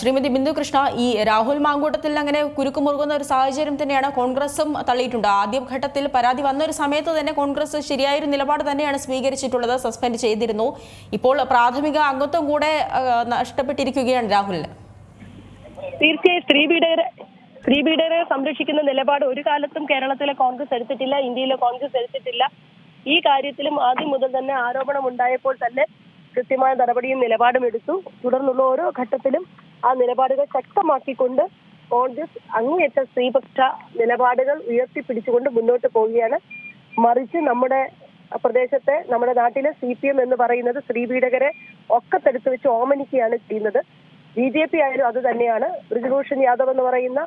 ശ്രീമതി ബിന്ദു കൃഷ്ണ ഈ രാഹുൽ മാങ്കൂട്ടത്തിൽ അങ്ങനെ കുരുക്കുമുറുകുന്ന ഒരു സാഹചര്യം തന്നെയാണ് കോൺഗ്രസും തള്ളിയിട്ടുണ്ട്. ആദ്യഘട്ടത്തിൽ പരാതി വന്ന ഒരു സമയത്ത് തന്നെ കോൺഗ്രസ് ശരിയായ ഒരു നിലപാട് തന്നെയാണ് സ്വീകരിച്ചിട്ടുള്ളത് സസ്പെൻഡ് ചെയ്തിരുന്നു. ഇപ്പോൾ പ്രാഥമിക അംഗത്വം കൂടെ നഷ്ടപ്പെട്ടിരിക്കുകയാണ് രാഹുലിന്. തീർച്ചയായും സ്ത്രീപീഡകരെ സ്ത്രീ പീഡകരെ സംരക്ഷിക്കുന്ന നിലപാട് ഒരു കാലത്തും കേരളത്തിലെ കോൺഗ്രസ് എടുത്തിട്ടില്ല ഇന്ത്യയിലെ കോൺഗ്രസ് എടുത്തിട്ടില്ല. ഈ കാര്യത്തിലും ആദ്യം മുതൽ തന്നെ ആരോപണം ഉണ്ടായപ്പോൾ തന്നെ കൃത്യമായ നടപടിയും നിലപാടും എടുത്തു. തുടർന്നുള്ള ഓരോ ഘട്ടത്തിലും ആ നിലപാടുകൾ ശക്തമാക്കിക്കൊണ്ട് കോൺഗ്രസ് അങ്ങേയറ്റ സ്ത്രീപക്ഷ നിലപാടുകൾ ഉയർത്തിപ്പിടിച്ചുകൊണ്ട് മുന്നോട്ട് പോവുകയാണ്. മറിച്ച് നമ്മുടെ പ്രദേശത്തെ നമ്മുടെ നാട്ടിലെ സി പി എം എന്ന് പറയുന്നത് സ്ത്രീ പീഡകരെ ഒക്കത്തെടുത്ത് വെച്ച് ഓമനിക്കുകയാണ് ചെയ്യുന്നത്. ബി ജെ പി ആയാലും അത് തന്നെയാണ്. ബ്രിജഭൂഷൺ യാദവ് എന്ന് പറയുന്ന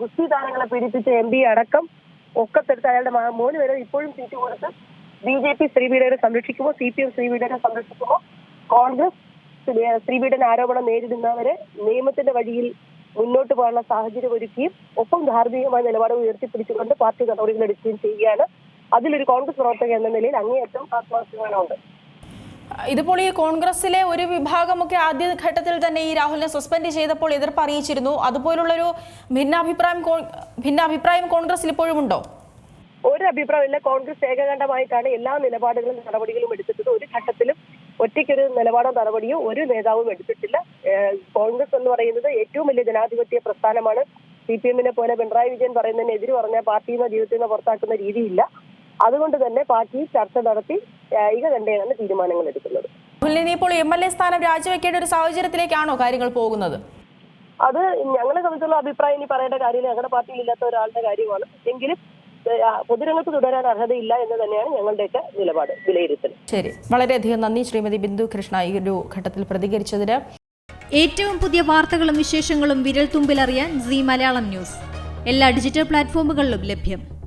ഗുസ്തി താരങ്ങളെ പീഡിപ്പിച്ച എം പി അടക്കം ഒക്കത്തെടുത്ത് അയാളുടെ മോന് വരെ ഇപ്പോഴും സീറ്റ് കൊടുത്ത് ബി ജെ പി സ്ത്രീപീഡകരെ സംരക്ഷിക്കുമോ? സി പി എം സ്ത്രീപീഡകരെ സംരക്ഷിക്കുമോ? കോൺഗ്രസ് സ്ത്രീ- സ്ത്രീപീഡന ആരോപണം നേരിടുന്നവരെ നിയമത്തിന്റെ വഴിയിൽ മുന്നോട്ട് പോകാനുള്ള സാഹചര്യം ഒരുക്കുകയും ഒപ്പം ധാർമ്മികമായ നിലപാട് ഉയർത്തിപ്പിടിച്ചുകൊണ്ട് പാർട്ടി നടപടികൾ എടുക്കുകയും ചെയ്യുകയാണ്. അതിലൊരു കോൺഗ്രസ് പ്രവർത്തകൻ എന്ന നിലയിൽ അങ്ങേയറ്റം ആത്മാഭിമാനമുണ്ട്. ഇതിപ്പോൾ ഈ കോൺഗ്രസിലെ ഒരു വിഭാഗമൊക്കെ ആദ്യ ഘട്ടത്തിൽ തന്നെ ഈ രാഹുലിനെ സസ്പെൻഡ് ചെയ്തപ്പോൾ എതിർപ്പ് അറിയിച്ചിരുന്നു അതുപോലുള്ളൊരു ഭിന്നാഭിപ്രായം ഭിന്നാഭിപ്രായം കോൺഗ്രസിൽ ഇപ്പോഴും ഉണ്ടോ? ഒരു അഭിപ്രായമില്ല. കോൺഗ്രസ് ഏകകണ്ഠമായിട്ടാണ് എല്ലാ നിലപാടുകളും നടപടികളും എടുത്തിട്ടുള്ളത്. ഒരു ഘട്ടത്തിലും ഒറ്റയ്ക്കൊരു നിലപാടോ നടപടിയോ ഒരു നേതാവും എടുത്തിട്ടില്ല. കോൺഗ്രസ് എന്ന് പറയുന്നത് ഏറ്റവും വലിയ ജനാധിപത്യ പ്രസ്ഥാനമാണ്. സി പി എമ്മിനെ പോലെ പിണറായി വിജയൻ പറയുന്നതിന് എതിര് പറഞ്ഞ പാർട്ടിയിൽ നിന്ന് ജീവിതത്തിൽ നിന്ന് പുറത്താക്കുന്ന രീതിയില്ല. അതുകൊണ്ട് തന്നെ പാർട്ടി ചർച്ച നടത്തി ഇക തന്നെയാണ് തീരുമാനങ്ങൾ എടുക്കുന്നത്. ഇപ്പോൾ എം എൽ എ സ്ഥാനം രാജിവെക്കേണ്ട ഒരു സാഹചര്യത്തിലേക്കാണോ കാര്യങ്ങൾ പോകുന്നത്? അത് ഞങ്ങളെ സംബന്ധിച്ചുള്ള അഭിപ്രായം ഇനി പറയേണ്ട കാര്യമില്ല. ഞങ്ങളുടെ പാർട്ടിയിൽ ഇല്ലാത്ത ഒരാളുടെ കാര്യമാണ്. എങ്കിലും പൊതുരംഗത്ത് തുടരാൻ അർഹതയില്ല എന്ന് തന്നെയാണ് ഞങ്ങളുടെയൊക്കെ നിലപാട് വിലയിരുത്തൽ. ശരി. വളരെയധികം നന്ദി ശ്രീമതി ബിന്ദു കൃഷ്ണ ഈ ഒരു ഘട്ടത്തിൽ പ്രതികരിച്ചതിന്. ഏറ്റവും പുതിയ വാർത്തകളും വിശേഷങ്ങളും വിരൽ തുമ്പിലറിയാൻ സി മലയാളം ന്യൂസ്. എല്ലാ ഡിജിറ്റൽ പ്ലാറ്റ്ഫോമുകളിലും ലഭ്യം.